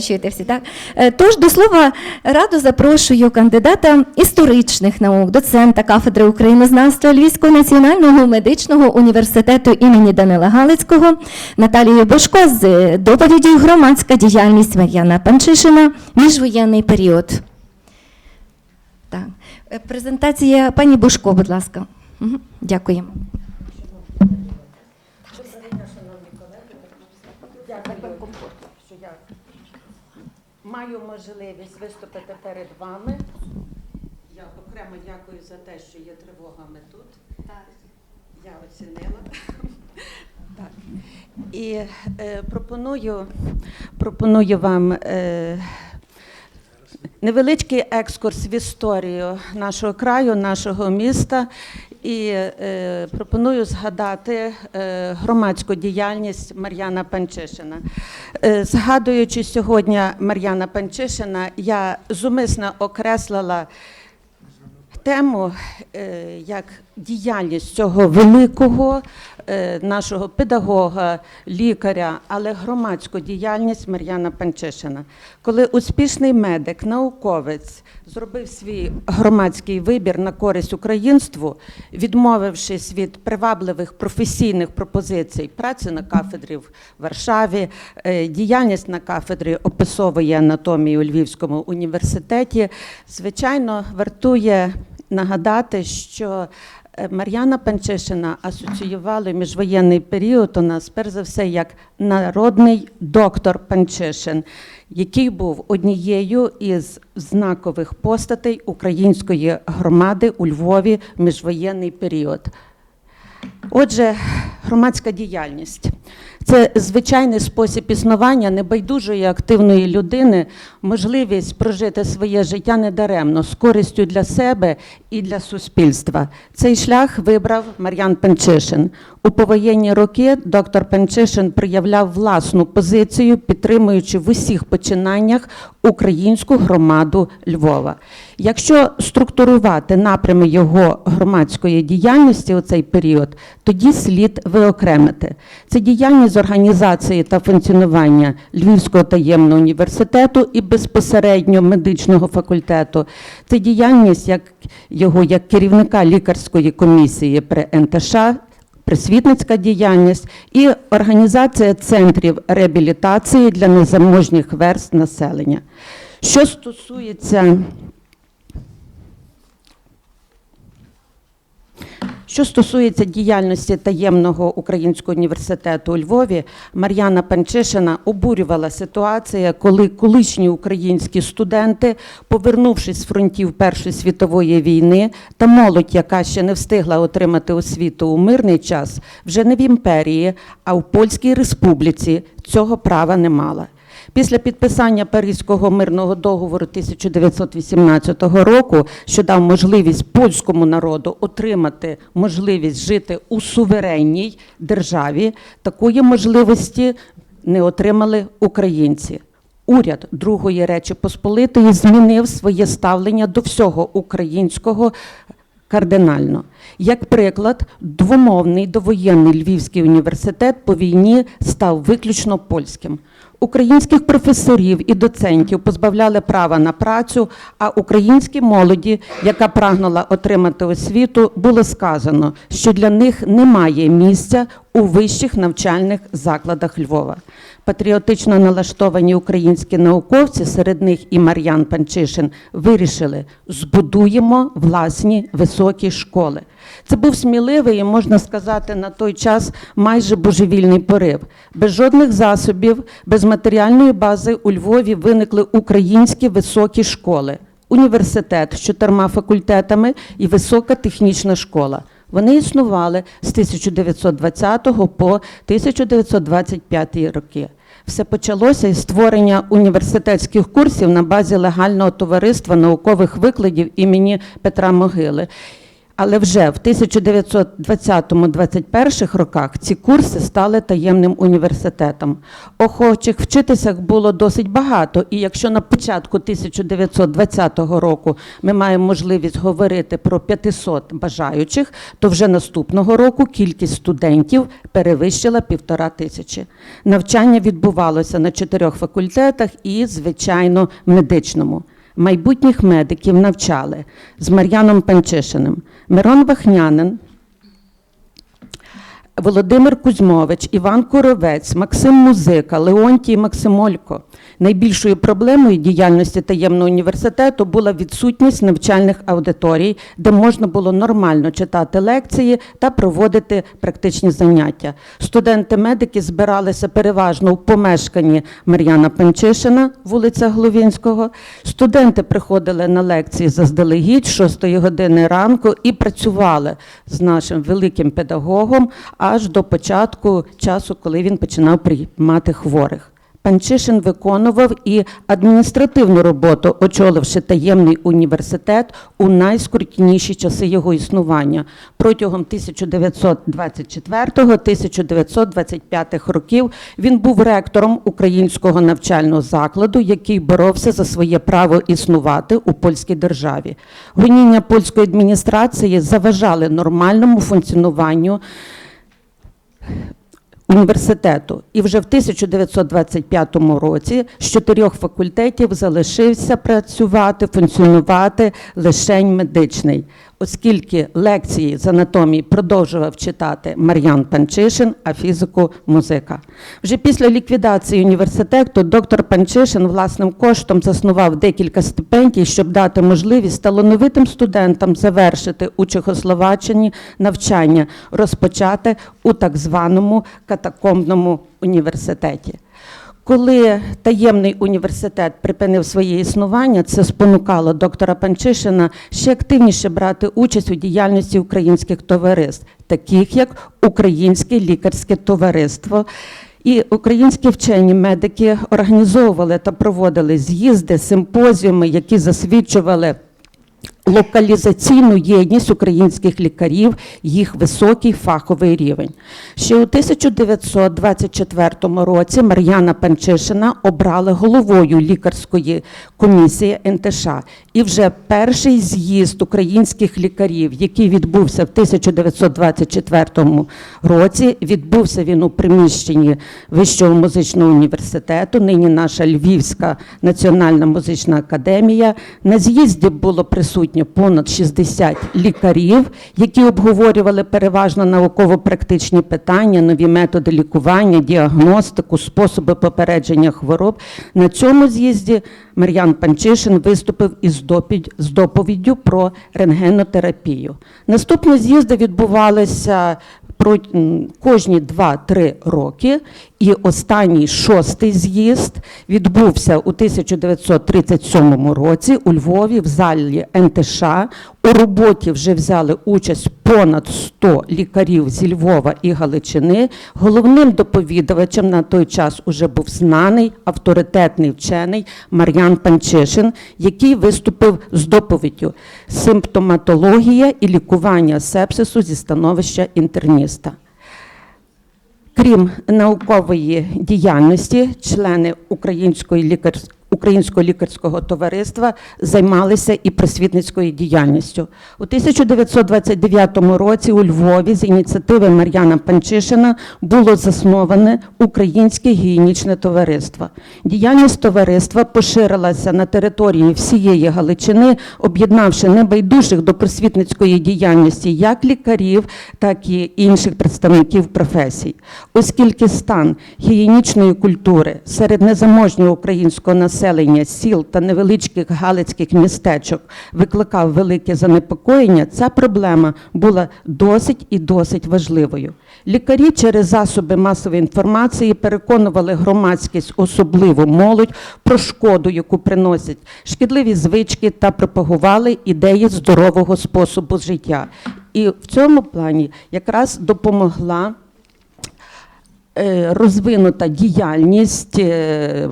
Чуєте всі, так? Е, Тож до слова раду запрошую кандидата історичних наук, доцента кафедри українознавства Львівського національного медичного університету імені Данила Галицького Наталію Бошко з доповіддю громадська діяльність Мар'яна Панчишина міжвоєнний період. Так. Е, Презентація пані Бошко, будь ласка. Дякуємо. Дякую, що я маю можливість виступити перед вами. Я окремо дякую за те, що є тривогами тут. Я оцінила. Так. І е, пропоную, пропоную вам е, невеличкий екскурс в історію нашого краю, нашого міста. І е, пропоную згадати е, громадську діяльність Мар'яна Панчишина. Е, згадуючи сьогодні Мар'яна Панчишина, я зумисно окреслила тему як діяльність цього великого нашого педагога, лікаря, але громадську діяльність Мар'яна Панчишина. Коли успішний медик, науковець зробив свій громадський вибір на користь українству, відмовившись від привабливих професійних пропозицій праці на кафедрі в Варшаві, е, діяльність на кафедрі описової анатомії у Львівському університеті, звичайно, вартує нагадати, що е, Мар'яна Панчишина асоціювали міжвоєнний період у нас, перш за все, як народний доктор Панчишин, який був однією із знакових постатей української громади у Львові в міжвоєнний період. Отже, громадська діяльність це звичайний спосіб існування небайдужої активної людини, можливість прожити своє життя недаремно з користю для себе і для суспільства. Цей шлях вибрав Мар'ян Пенчишин. У повоєнні роки доктор Пенчишин проявляв власну позицію, підтримуючи в усіх починаннях українську громаду Львова. Якщо структурувати напрями його громадської діяльності у цей період, тоді слід виокремити. Це діяльність з організації та функціонування Львівського таємного університету і безпосередньо медичного факультету. Це діяльність як його як керівника лікарської комісії при НТШ, просвітницька діяльність і організація центрів реабілітації для незаможніх верст населення. Що стосується Що стосується діяльності таємного українського університету у Львові, Мар'яна Панчишина обурювала ситуація, коли колишні українські студенти, повернувшись з фронтів Першої світової війни, та молодь, яка ще не встигла отримати освіту у мирний час, вже не в імперії, а в Польській республіці цього права не мала. Після підписання Паризького мирного договору 1918 року, що дав можливість польському народу отримати можливість жити у суверенній державі, такої можливості не отримали українці. Уряд Другої Речі Посполитої змінив своє ставлення до всього українського кардинально. Як приклад, двомовний довоєнний Львівський університет по війні став виключно польським. Українських професорів і доцентів позбавляли права на працю, а українській молоді, яка прагнула отримати освіту, було сказано, що для них немає місця у вищих навчальних закладах Львова. Патріотично налаштовані українські науковці, серед них і Мар'ян Панчишин, вирішили збудуємо власні високі школи. Це був сміливий і можна сказати на той час майже божевільний порив. Без жодних засобів, без матеріальної бази у Львові виникли українські високі школи, університет з чотирма факультетами і висока технічна школа. Вони існували з 1920 по 1925 роки. Все почалося із створення університетських курсів на базі легального товариства наукових викладів імені Петра Могили. Але вже в 1920-21 роках ці курси стали таємним університетом. Охочих вчитися було досить багато, і якщо на початку 1920 року ми маємо можливість говорити про 500 бажаючих, то вже наступного року кількість студентів перевищила півтора тисячі. Навчання відбувалося на чотирьох факультетах і, звичайно, медичному. Майбутніх медиків навчали з Мар'яном Панчишиним, Мирон Вахнянин, Володимир Кузьмович, Іван Коровець, Максим Музика, Леонтій Максимолько. Найбільшою проблемою діяльності таємного університету була відсутність навчальних аудиторій, де можна було нормально читати лекції та проводити практичні заняття. Студенти-медики збиралися переважно у помешканні Мар'яна Панчишина, вулиця Гловінського. Студенти приходили на лекції заздалегідь 6 години ранку і працювали з нашим великим педагогом аж до початку часу, коли він починав приймати хворих. Панчишин виконував і адміністративну роботу, очоливши таємний університет у найскрутніші часи його існування протягом 1924-1925 років. Він був ректором українського навчального закладу, який боровся за своє право існувати у польській державі. Гоніння польської адміністрації заважали нормальному функціонуванню університету. І вже в 1925 році з чотирьох факультетів залишився працювати, функціонувати лишень медичний, оскільки лекції з анатомії продовжував читати Мар'ян Панчишин, а фізику музика. Вже після ліквідації університету доктор Панчишин власним коштом заснував декілька стипендій, щоб дати можливість талановитим студентам завершити у Чехословаччині навчання, розпочати у так званому катакомбному університеті. Коли таємний університет припинив своє існування, це спонукало доктора Панчишина ще активніше брати участь у діяльності українських товариств, таких як Українське лікарське товариство. І українські вчені медики організовували та проводили з'їзди, симпозіуми, які засвідчували локалізаційну єдність українських лікарів, їх високий фаховий рівень. Ще у 1924 році Мар'яна Панчишина обрали головою лікарської комісії НТШ. І вже перший з'їзд українських лікарів, який відбувся в 1924 році, відбувся він у приміщенні Вищого музичного університету, нині наша Львівська національна музична академія. На з'їзді було присутньо понад 60 лікарів, які обговорювали переважно науково-практичні питання, нові методи лікування, діагностику, способи попередження хвороб. На цьому з'їзді Мар'ян Панчишин виступив із доповіддю про рентгенотерапію. Наступні з'їзди відбувалися кожні 2-3 роки, і останній шостий з'їзд відбувся у 1937 році у Львові в залі НТШ. У роботі вже взяли участь понад 100 лікарів зі Львова і Галичини. Головним доповідувачем на той час уже був знаний авторитетний вчений Мар'ян Панчишин, який виступив з доповіддю симптоматологія і лікування сепсису зі становища інтерніста. Крім наукової діяльності, члени Української лікар... Українського лікарського товариства займалися і просвітницькою діяльністю. У 1929 році у Львові з ініціативи Мар'яна Панчишина було засноване Українське гігієнічне товариство. Діяльність товариства поширилася на території всієї Галичини, об'єднавши небайдужих до просвітницької діяльності як лікарів, так і інших представників професій. Оскільки стан гігієнічної культури серед незаможнього українського населення, сіл та невеличких галицьких містечок викликав велике занепокоєння, ця проблема була досить і досить важливою. Лікарі через засоби масової інформації переконували громадськість, особливо молодь, про шкоду, яку приносять шкідливі звички та пропагували ідеї здорового способу життя. І в цьому плані якраз допомогла е, розвинута діяльність е,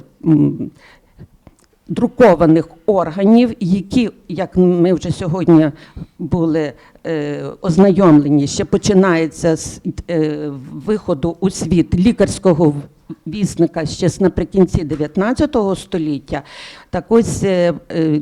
друкованих органів, які, як ми вже сьогодні були е, ознайомлені, ще починається з е, виходу у світ лікарського вісника ще з наприкінці 19 століття. Так ось е, е,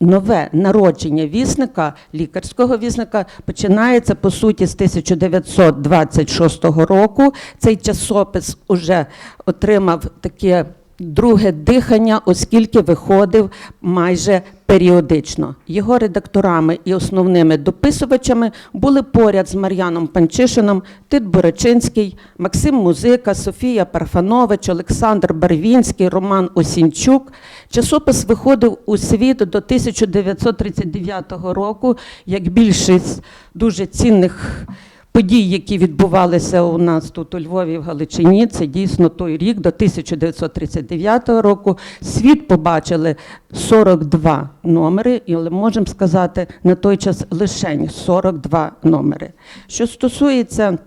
нове народження вісника, лікарського вісника, починається по суті з 1926 року. Цей часопис уже отримав таке друге дихання, оскільки виходив майже періодично. Його редакторами і основними дописувачами були поряд з Мар'яном Панчишином Тит Борочинський, Максим Музика, Софія Парфанович, Олександр Барвінський, Роман Осінчук. Часопис виходив у світ до 1939 року, як більшість дуже цінних подій, які відбувалися у нас тут у Львові в Галичині, це дійсно той рік, до 1939 року. Світ побачили 42 номери, і можемо сказати на той час лише 42 номери. Що стосується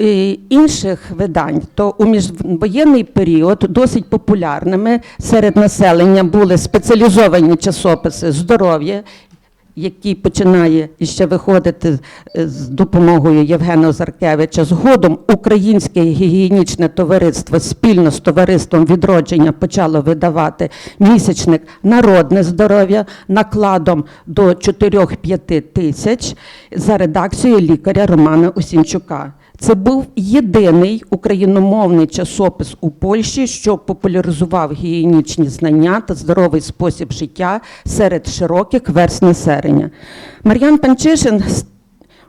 е, інших видань, то у міжвоєнний період досить популярними серед населення були спеціалізовані часописи здоров'я, який починає іще виходити з допомогою Євгена Заркевича, Згодом Українське гігієнічне товариство спільно з товариством відродження почало видавати місячник Народне здоров'я накладом до 4-5 тисяч за редакцією лікаря Романа Осінчука. Це був єдиний україномовний часопис у Польщі, що популяризував гігієнічні знання та здоровий спосіб життя серед широких верст населення. Мар'ян Панчишин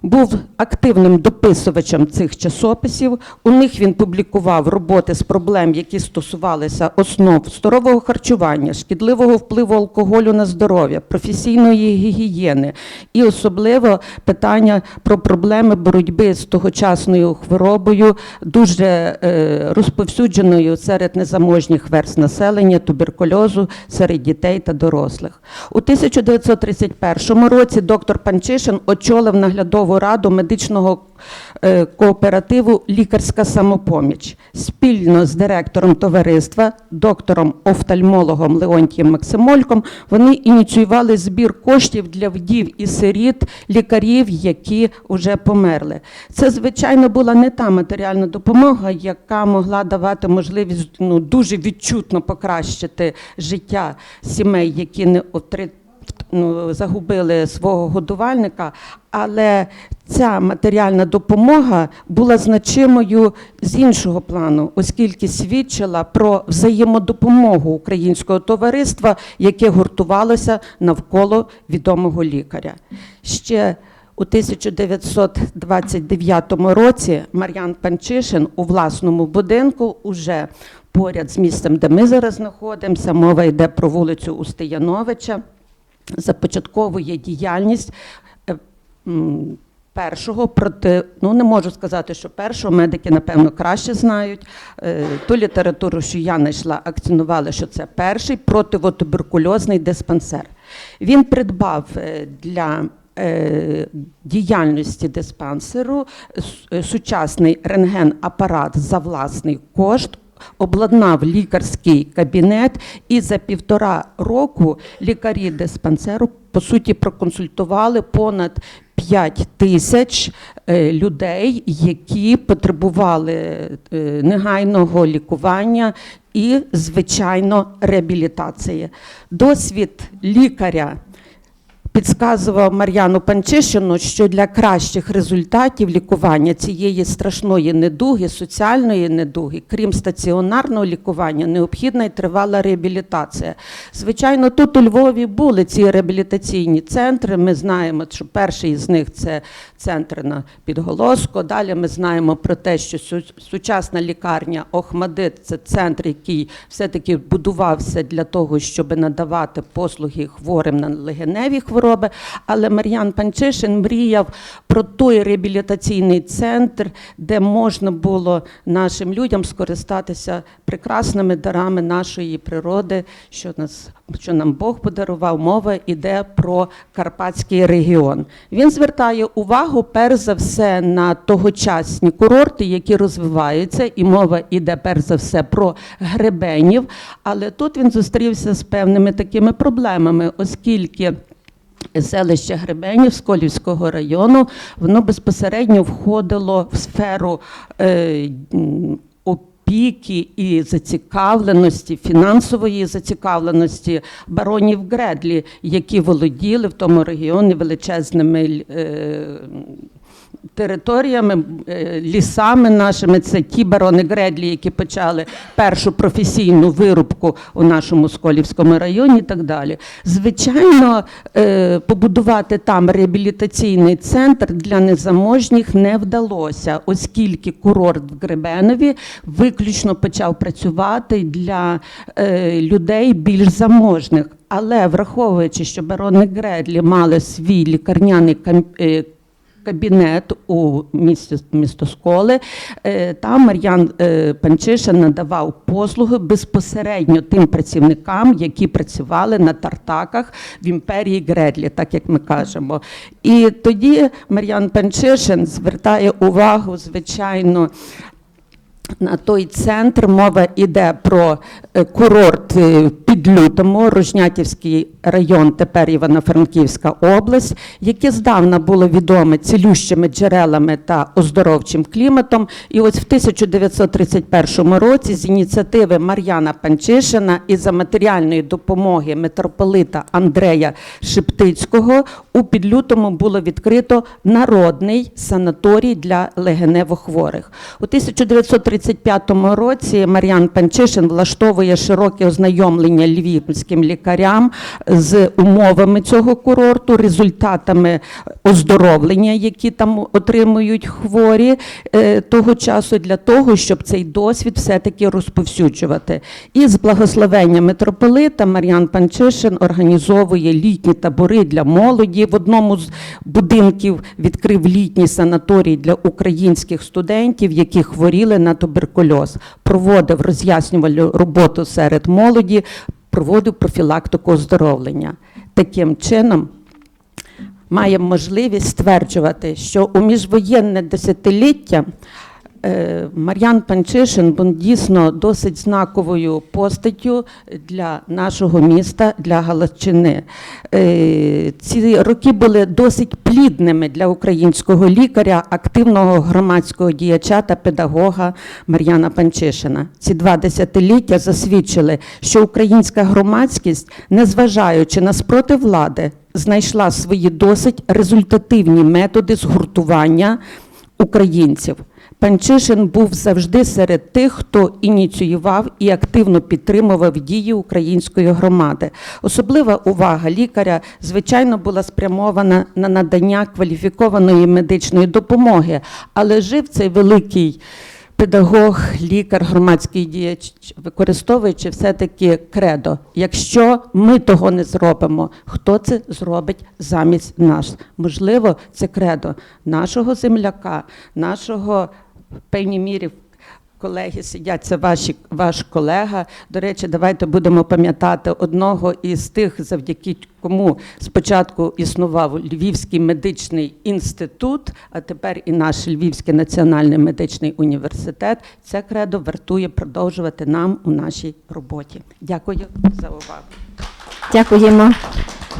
був активним дописувачем цих часописів. У них він публікував роботи з проблем, які стосувалися основ здорового харчування, шкідливого впливу алкоголю на здоров'я, професійної гігієни і особливо питання про проблеми боротьби з тогочасною хворобою, дуже е, розповсюдженою серед незаможніх верст населення, туберкульозу серед дітей та дорослих. У 1931 році доктор Панчишин очолив наглядову раду медичного е, кооперативу Лікарська самопоміч спільно з директором товариства, доктором офтальмологом Леонтієм Максимольком. Вони ініціювали збір коштів для вдів і сиріт лікарів, які вже померли. Це, звичайно, була не та матеріальна допомога, яка могла давати можливість ну, дуже відчутно покращити життя сімей, які не отри- ну, загубили свого годувальника, але ця матеріальна допомога була значимою з іншого плану, оскільки свідчила про взаємодопомогу українського товариства, яке гуртувалося навколо відомого лікаря. Ще у 1929 році Мар'ян Панчишин у власному будинку уже поряд з місцем, де ми зараз знаходимося, мова йде про вулицю Устияновича, започатковує діяльність е, першого проти, ну не можу сказати, що першого, медики, напевно, краще знають. Е, Ту літературу, що я знайшла, акцентували, що це перший противотуберкульозний диспансер. Він придбав е, для діяльності диспансеру сучасний рентген-апарат за власний кошт обладнав лікарський кабінет, і за півтора року лікарі диспансеру по суті проконсультували понад 5 тисяч е, людей, які потребували е, негайного лікування і, звичайно, реабілітації. Досвід лікаря підказував Мар'яну Панчишину, що для кращих результатів лікування цієї страшної недуги, соціальної недуги, крім стаціонарного лікування, необхідна і тривала реабілітація. Звичайно, тут у Львові були ці реабілітаційні центри. Ми знаємо, що перший з них це центр на Підголоско. Далі ми знаємо про те, що сучасна лікарня Охмадит це центр, який все-таки будувався для того, щоб надавати послуги хворим на легеневі хвороби. Робить. Але Мар'ян Панчишин мріяв про той реабілітаційний центр, де можна було нашим людям скористатися прекрасними дарами нашої природи, що нас що нам Бог подарував. Мова йде про Карпатський регіон. Він звертає увагу перш за все на тогочасні курорти, які розвиваються, і мова йде перш за все про гребенів. Але тут він зустрівся з певними такими проблемами, оскільки. Селище Гребенів Сколівського району, воно безпосередньо входило в сферу е, опіки і зацікавленості, фінансової зацікавленості баронів Гредлі, які володіли в тому регіоні величезними е, територіями, е, лісами нашими. Це ті барони Гредлі, які почали першу професійну вирубку у нашому Сколівському районі і так далі. Звичайно, е, побудувати там реабілітаційний центр для незаможніх не вдалося, оскільки курорт в Гребенові виключно почав працювати для е, людей більш заможних. Але враховуючи, що барони Гредлі мали свій лікарняний кабінет у місті містосколи. Е, Там Мар'ян е, Панчишин надавав послуги безпосередньо тим працівникам, які працювали на тартаках в імперії Гредлі, так як ми кажемо. І тоді Мар'ян Панчишин звертає увагу, звичайно. На той центр мова йде про е, курорт під Лютому, Рожнятівський район, тепер Івано-Франківська область, яке здавна було відоме цілющими джерелами та оздоровчим кліматом. І ось в 1931 році з ініціативи Мар'яна Панчишина і за матеріальної допомоги митрополита Андрея Шептицького у Підлютому було відкрито народний санаторій для легеневохворих. У 1935 році Мар'ян Панчишин влаштовує широке ознайомлення львівським лікарям з умовами цього курорту, результатами оздоровлення, які там отримують хворі е, того часу, для того, щоб цей досвід все-таки розповсюджувати. І з благословення митрополита Мар'ян Панчишин організовує літні табори для молоді. В одному з будинків відкрив літній санаторій для українських студентів, які хворіли на туберкульоз. Проводив роз'яснювальну роботу серед молоді, проводив профілактику оздоровлення. Таким чином, маємо можливість стверджувати, що у міжвоєнне десятиліття Мар'ян Панчишин був дійсно досить знаковою постаттю для нашого міста, для Галичини. Е, Ці роки були досить плідними для українського лікаря, активного громадського діяча та педагога Мар'яна Панчишина. Ці два десятиліття засвідчили, що українська громадськість, незважаючи на спротив влади, знайшла свої досить результативні методи згуртування українців. Панчишин був завжди серед тих, хто ініціював і активно підтримував дії української громади. Особлива увага лікаря, звичайно, була спрямована на надання кваліфікованої медичної допомоги, але жив цей великий педагог, лікар, громадський діяч, використовуючи все-таки кредо. Якщо ми того не зробимо, хто це зробить замість нас? Можливо, це кредо нашого земляка, нашого в певній мірі. Колеги сидять, це ваші, ваш колега. До речі, давайте будемо пам'ятати одного із тих, завдяки кому спочатку існував Львівський медичний інститут, а тепер і наш Львівський національний медичний університет. Це кредо вартує продовжувати нам у нашій роботі. Дякую за увагу. Дякуємо.